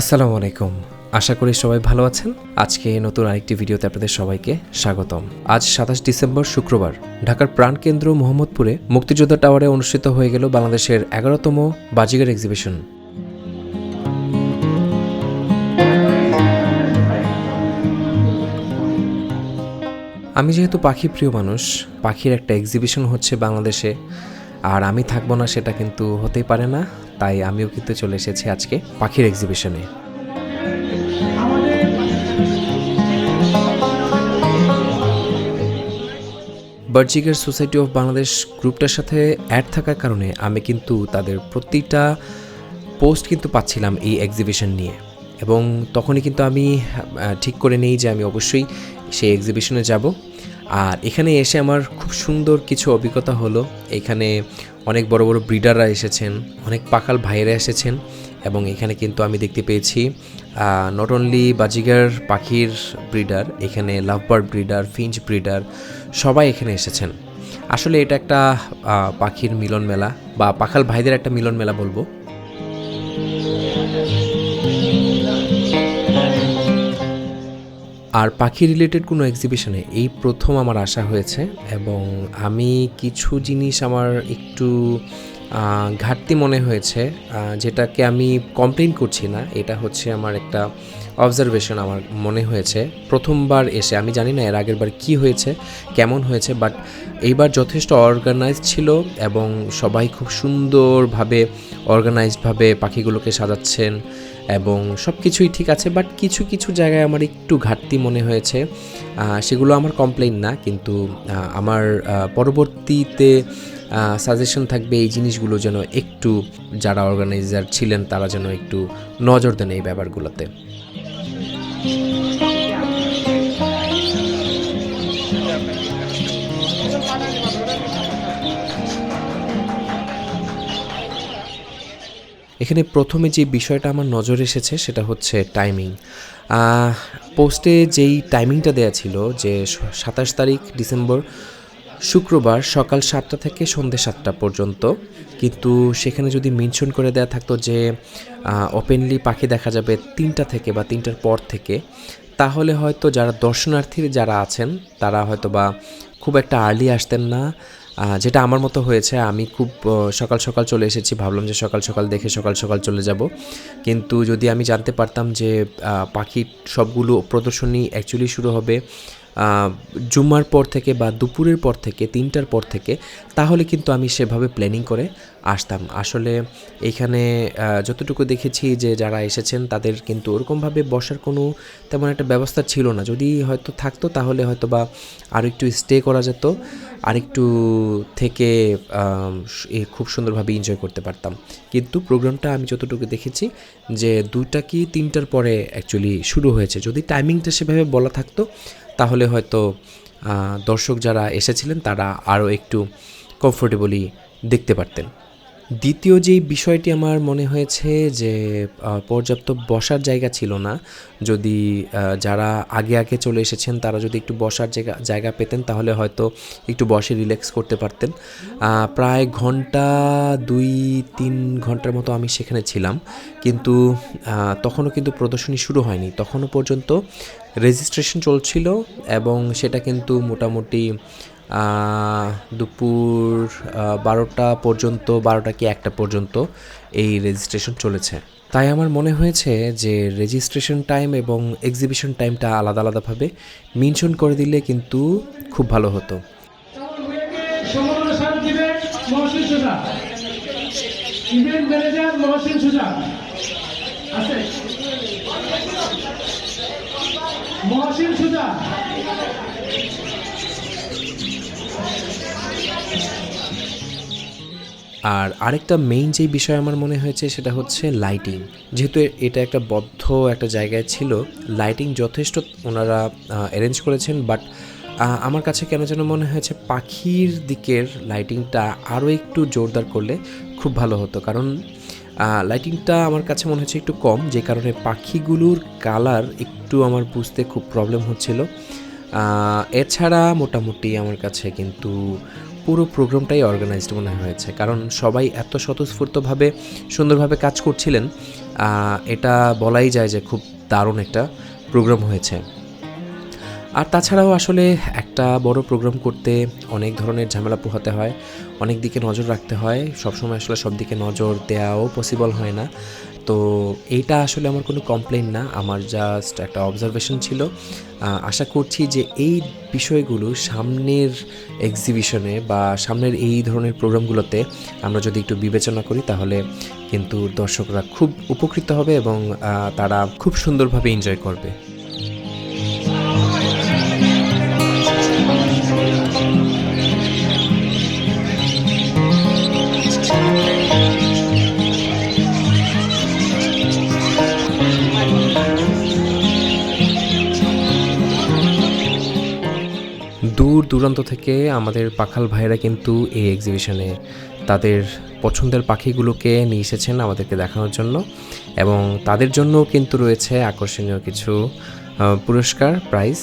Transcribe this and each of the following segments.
আসসালামু আলাইকুম। আশা করি সবাই ভালো আছেন। আজকে নতুন আরেকটি ভিডিওতে আপনাদের সবাইকে স্বাগতম। আজ সাতাশ ডিসেম্বর শুক্রবার, ঢাকার প্রাণকেন্দ্র মোহাম্মদপুরে মুক্তিযোদ্ধা টাওয়ারে অনুষ্ঠিত হয়ে গেল বাংলাদেশের এগারোতম বাজিগার এক্সিবিশন আমি যেহেতু পাখি প্রিয় মানুষ, পাখির একটা এক্সিবিশন হচ্ছে বাংলাদেশে। আর আমি থাকব না সেটা কিন্তু হতেই পারে না। তাই আমিও কিন্তু চলে এসেছি আজকে পাখির এক্সিবিশনে বার্জিগার সোসাইটি অফ বাংলাদেশ গ্রুপটার সাথে অ্যাড থাকার কারণে আমি কিন্তু তাদের প্রতিটা পোস্ট কিন্তু পাচ্ছিলাম এই এক্সিবিশন নিয়ে। এবং তখনই কিন্তু আমি ঠিক করে নেই যে আমি অবশ্যই সেই এক্সিবিশনে যাব। আর এখানে এসে আমার খুব সুন্দর কিছু অভিজ্ঞতা হলো। এখানে অনেক বড় বড় ব্রিডাররা এসেছেন, অনেক পাকাল ভাইয়েরা এসেছেন এবং এখানে কিন্তু আমি দেখতে পেয়েছি নট অনলি বাজিগার পাখির ব্রিডার, এখানে লাভবার্ড ব্রিডার, ফিঞ্চ ব্রিডার, সবাই এখানে এসেছেন। আসলে এটা একটা পাখির মিলন মেলা বা পাখাল ভাইদের একটা মিলন মেলা বলব। আর পাখি রিলেটেড কোনো এক্সিবিশনে এই প্রথম আমার আসা হয়েছে এবং আমি কিছু জিনিস আমার একটু ঘাটতি মনে হয়েছে যেটাকে আমি কমপ্লেন করছি না, এটা হচ্ছে আমার একটা অবজারভেশন আমার মনে হয়েছে। প্রথমবার এসে, আমি জানি না এর আগের বার কী হয়েছে, কেমন হয়েছে বাট এইবার যথেষ্ট অর্গানাইজ ছিল এবং সবাই খুব সুন্দরভাবে অর্গানাইজডভাবে পাখিগুলোকে সাজাচ্ছেন এবং সব কিছুই ঠিক আছে বাট কিছু কিছু জায়গায় আমার একটু ঘাটতি মনে হয়েছে। সেগুলো আমার কমপ্লেন না, কিন্তু আমার পরবর্তীতে সাজেশন থাকবে এই জিনিসগুলো যেন একটু যারা অর্গানাইজার ছিলেন, তারা যেন একটু নজর দেন এই ব্যাপারগুলোতে। এখানে প্রথমে যে বিষয়টা আমার নজর এসেছে, সেটা হচ্ছে টাইমিং পোস্টে যেই টাইমিংটা দেয়া ছিল, যে সাতাশ তারিখ ডিসেম্বর শুক্রবার সকাল সাতটা থেকে সন্ধ্যে সাতটা পর্যন্ত। কিন্তু সেখানে যদি মেনশন করে দেওয়া থাকতো যে ওপেনলি পাখি দেখা যাবে তিনটা থেকে বা তিনটার পর থেকে, তাহলে হয়তো যারা দর্শনার্থী যারা আছেন, তারা হয়তো বা খুব একটা আর্লি আসতেন না। যেটা আমার মতো হয়েছে, আমি খুব সকাল সকাল চলে এসেছি, ভাবলাম যে সকাল সকাল দেখে সকাল সকাল চলে যাব। কিন্তু যদি আমি জানতে পারতাম যে পাখির সবগুলো প্রদর্শনী অ্যাকচুয়ালি শুরু হবে জুম্মার পর থেকে বা দুপুরের পর থেকে, তিনটার পর থেকে, তাহলে কিন্তু আমি সেভাবে প্ল্যানিং করে আসতাম। আসলে এখানে যতটুকু দেখেছি যে যারা এসেছেন, তাদের কিন্তু ওরকমভাবে বসার কোনো তেমন একটা ব্যবস্থা ছিল না। যদি হয়তো থাকতো, তাহলে হয়তো বা আরও একটু স্টে করা যেত, আরেকটু থেকে খুব সুন্দরভাবে এনজয় করতে পারতাম। কিন্তু প্রোগ্রামটা আমি যতটুকু দেখেছি যে দুইটা কি তিনটার পরে অ্যাকচুয়ালি শুরু হয়েছে। যদি টাইমিংটা সেভাবে বলা থাকতো তাহলে হয়তো দর্শক যারা এসেছিলেন তারা আরও একটু কমফোর্টেবলি দেখতে পারতেন। দ্বিতীয় যেই বিষয়টি আমার মনে হয়েছে যে পর্যাপ্ত বসার জায়গা ছিল না, যদি যারা আগে আগে চলে এসেছেন তারা যদি একটু বসার জায়গা জায়গা পেতেন তাহলে হয়তো একটু বসে রিল্যাক্স করতে পারতেন। প্রায় ঘণ্টা দুই, তিন ঘণ্টার মতো আমি সেখানে ছিলাম। কিন্তু তখনও কিন্তু প্রদর্শনী শুরু হয়নি। তখনও পর্যন্ত রেজিস্ট্রেশন চলছিল এবং সেটা কিন্তু মোটামুটি দুপুর বারোটা পর্যন্ত, বারোটা কি একটা পর্যন্ত এই রেজিস্ট্রেশন চলেছে। তাই আমার মনে হয়েছে যে রেজিস্ট্রেশন টাইম এবং এক্সিবিশন টাইমটা আলাদা আলাদাভাবে মেনশন করে দিলে কিন্তু খুব ভালো হতো। ইভেন্ট ম্যানেজার সুজা আছে? মহসিন সুজা। আর আরেকটা মেইন যেই বিষয় আমার মনে হয়েছে সেটা হচ্ছে লাইটিং যেহেতু এটা একটা বদ্ধ একটা জায়গায় ছিল লাইটিং যথেষ্ট ওনারা অ্যারেঞ্জ করেছেন বাট আমার কাছে কেন যেন মনে হয়েছে পাখির দিকের লাইটিংটা আরও একটু জোরদার করলে খুব ভালো হতো। কারণ লাইটিংটা আমার কাছে মনে হচ্ছে একটু কম, যে কারণে পাখিগুলোর কালার একটু আমার বুঝতে খুব প্রবলেম হচ্ছিল। এছাড়া মোটামুটি আমার কাছে কিন্তু পুরো প্রোগ্রামটাই অর্গানাইজড মনে হয়েছে, কারণ সবাই এত স্বতঃস্ফূর্তভাবে সুন্দরভাবে কাজ করছিলেন এটা বলাই যায় যে খুব দারুণ একটা প্রোগ্রাম হয়েছে। আর তাছাড়াও আসলে একটা বড় প্রোগ্রাম করতে অনেক ধরনের ঝামেলা পোহাতে হয়, অনেক দিকে নজর রাখতে হয়, সবসময় আসলে সব দিকে নজর দেওয়াও পসিবল হয় না। তো এইটা আসলে আমার কোনো কমপ্লেন না, আমার জাস্ট একটা অবজারভেশন ছিল। আশা করছি যে এই বিষয়গুলো সামনের এক্সিবিশনে বা সামনের এই ধরনের প্রোগ্রামগুলোতে আমরা যদি একটু বিবেচনা করি, তাহলে কিন্তু দর্শকরা খুব উপকৃত হবে এবং তারা খুব সুন্দরভাবে এনজয় করবে। দূরান্ত থেকে আমাদের পাখাল ভাইরা কিন্তু এই এক্সিবিশনে তাদের পছন্দের পাখিগুলোকে নিয়ে এসেছেন আমাদেরকে দেখানোর জন্য এবং তাদের জন্যও কিন্তু রয়েছে আকর্ষণীয় কিছু পুরস্কার প্রাইজ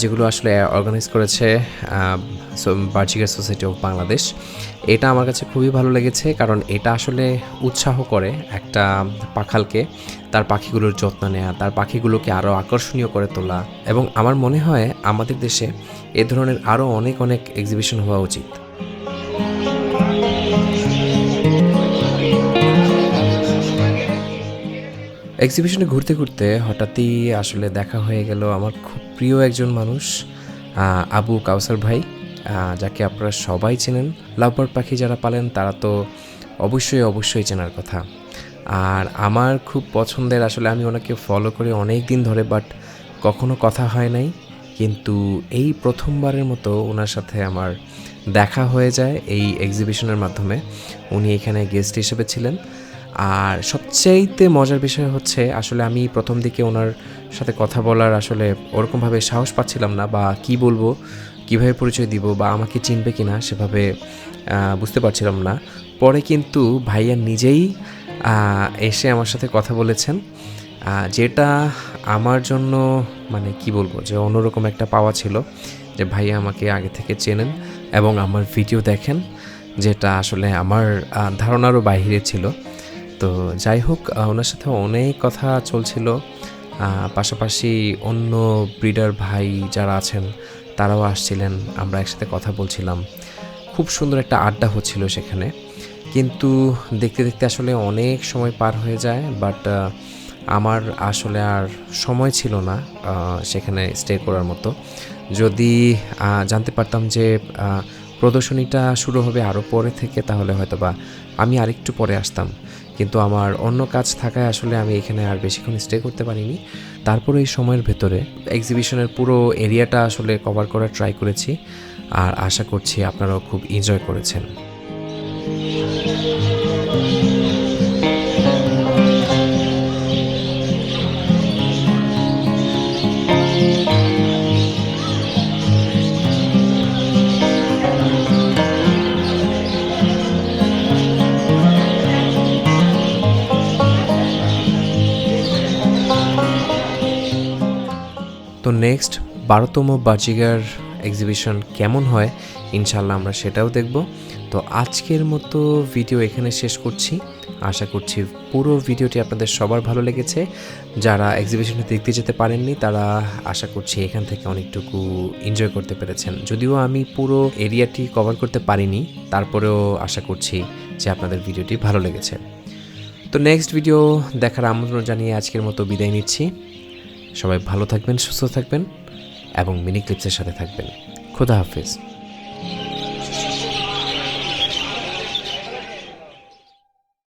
যেগুলো আসলে অর্গানাইজ করেছে বার্জিকার সোসাইটি অফ বাংলাদেশ এটা আমার কাছে খুবই ভালো লেগেছে কারণ এটা আসলে উৎসাহ করে একটা পাখালকে, তার পাখিগুলোর যত্ন নেওয়া তার পাখিগুলোকে আরও আকর্ষণীয় করে তোলা। এবং আমার মনে হয় আমাদের দেশে এ ধরনের আরও অনেক অনেক এক্সিবিশন হওয়া উচিত। এক্সিবিশনে ঘুরতে ঘুরতে হঠাৎই আসলে দেখা হয়ে গেল আমার খুব প্রিয় একজন মানুষ আবু কাউসার ভাই যাকে আপনারা সবাই চেনেন। লাভবার্ড পাখি যারা পালেন, তারা তো অবশ্যই অবশ্যই চেনার কথা। আর আমার খুব পছন্দের, আসলে আমি ওনাকে ফলো করি অনেক দিন ধরে বাট কখনো কথা হয় নাই। কিন্তু এই প্রথমবারের মতো ওনার সাথে আমার দেখা হয়ে যায় এই এক্সিবিশনের মাধ্যমে। উনি এখানে গেস্ট হিসেবে ছিলেন। আর সবচাইতে মজার বিষয় হচ্ছে আসলে আমি প্রথম দিকে ওনার সাথে কথা বলার আসলে ওরকমভাবে সাহস পাচ্ছিলাম না বা কি বলব, কীভাবে পরিচয় দিব বা আমাকে চিনবে কিনা সেভাবে বুঝতে পারছিলাম না। পরে কিন্তু ভাইয়া নিজেই এসে আমার সাথে কথা বলেছেন। যেটা আমার জন্য মানে কি বলব, যে অন্যরকম একটা পাওয়া ছিল যে ভাইয়া আমাকে আগে থেকে চেনেন এবং আমার ভিডিও দেখেন, যেটা আসলে আমার ধারণারও বাইরে ছিল। তো যাই হোক ওনার সাথে অনেক কথা চলছিল। পাশাপাশি অন্য ব্রিডার ভাই যারা আছেন, তারাও আসছিলেন, আমরা একসাথে কথা বলছিলাম। খুব সুন্দর একটা আড্ডা হচ্ছিল সেখানে। কিন্তু দেখতে দেখতে আসলে অনেক সময় পার হয়ে যায় বাট আমার আসলে আর সময় ছিল না সেখানে স্টে করার মতো। যদি জানতে পারতাম যে প্রদর্শনীটা শুরু হবে আরও পরে থেকে, তাহলে হয়তো বা আমি আরেকটু পরে আসতাম। কিন্তু আমার অন্য কাজ থাকায় আসলে আমি এখানে আর বেশিক্ষণ স্টে করতে পারিনি। তারপরে এই সময়ের ভেতরে এক্সিবিশনের পুরো এরিয়াটা আসলে কভার করার ট্রাই করেছি। আর আশা করছি আপনারাও খুব এনজয় করেছেন। নেক্সট বারোতম বাজিগার এক্সিবিশন কেমন হয় ইনশাল্লাহ আমরা সেটাও দেখব। তো আজকের মতো ভিডিও এখানে শেষ করছি। আশা করছি পুরো ভিডিওটি আপনাদের সবার ভালো লেগেছে। যারা এক্সিবিশনে দেখতে যেতে পারেননি, তারা আশা করছি এখান থেকে অনেকটুকু এনজয় করতে পেরেছেন। যদিও আমি পুরো এরিয়াটি কভার করতে পারিনি, তারপরেও আশা করছি যে আপনাদের ভিডিওটি ভালো লেগেছে। তো নেক্সট ভিডিও দেখার আমন্ত্রণ জানিয়ে আজকের মতো বিদায় নিচ্ছি। সবাই ভালো থাকবেন সুস্থ থাকবেন এবং মিনি ক্লিপসের সাথে থাকবেন। খোদা হাফিজ।